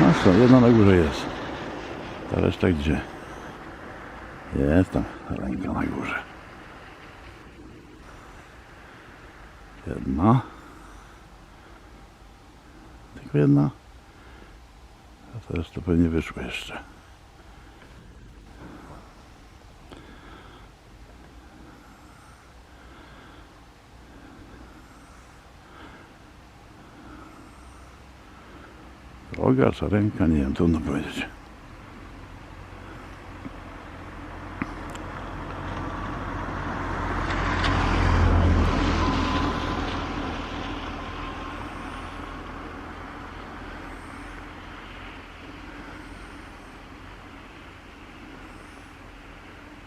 No co, jedna na górze jest. Ta reszta gdzie? Jest tam ręka na górze. Jedna. Tylko jedna. A teraz to pewnie wyszło jeszcze. Czy ręka, nie wiem, trudno powiedzieć.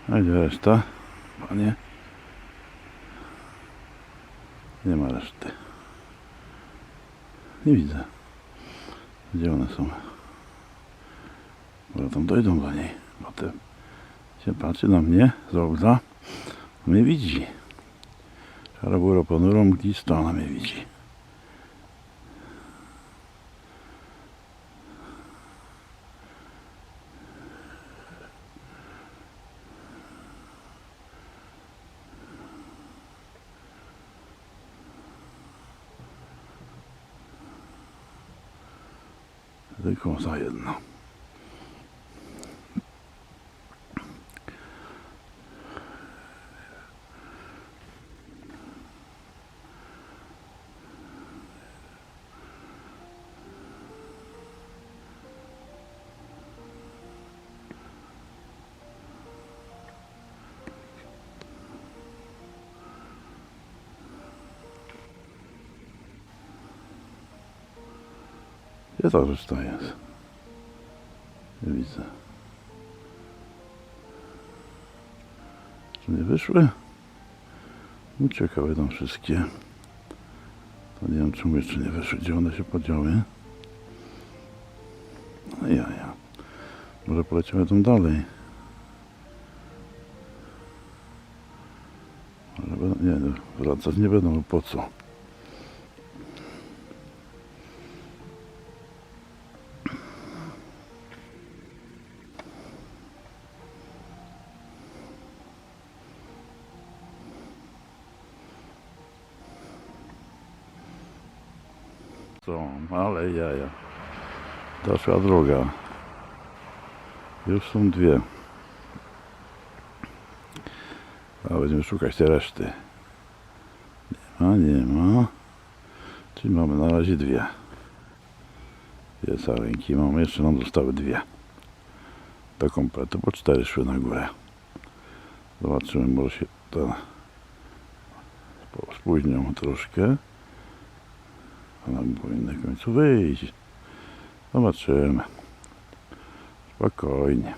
A gdzie reszta? Panie? Nie ma reszty. Nie widzę. Gdzie one są? Może tam dojdą do niej. Potem się patrzy na mnie z okna. Mnie widzi. Szaroburo ponurą mglistą, ona mnie widzi. Tylko za jedno. Gdzie ta reszta jest? Nie widzę. Czy nie wyszły? Uciekały tam wszystkie. To nie wiem czemu jeszcze nie wyszły. Gdzie one się podziały? No ja, ja. Może poleciały tam dalej. Będą, nie, no, wracać nie będą, po co? Są, ale jaja. Doszła druga. Już są dwie. A będziemy szukać tej reszty. Nie ma, nie ma. Czyli mamy na razie dwie. Dwie sarenki mamy. Jeszcze nam zostały dwie. Do kompletu, bo cztery szły na górę. Zobaczymy, może się to spóźnią troszkę. Ona powinna w końcu wyjść. Zobaczymy. Spokojnie.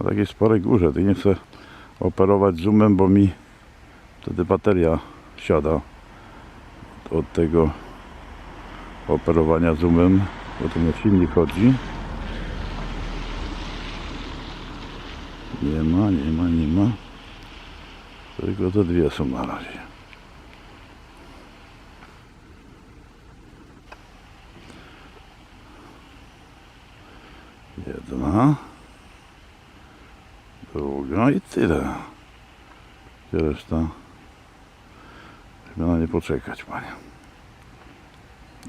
Na takiej sporej górze. Ty nie chcę operować zoomem, bo mi wtedy bateria siada od tego operowania zoomem, bo to na silnik chodzi. Nie ma, nie ma, nie ma. Tylko te dwie są na razie. Jedna. Druga i tyle. Gdzie reszta? Musimy na nie poczekać, panie.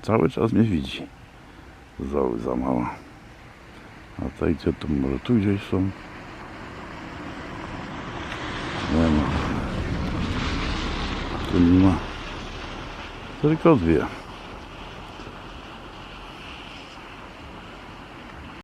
Cały czas mnie widzi. Za, za mała. A te gdzie to może tu gdzieś są? Nie ma. Tu nie ma. Tylko dwie.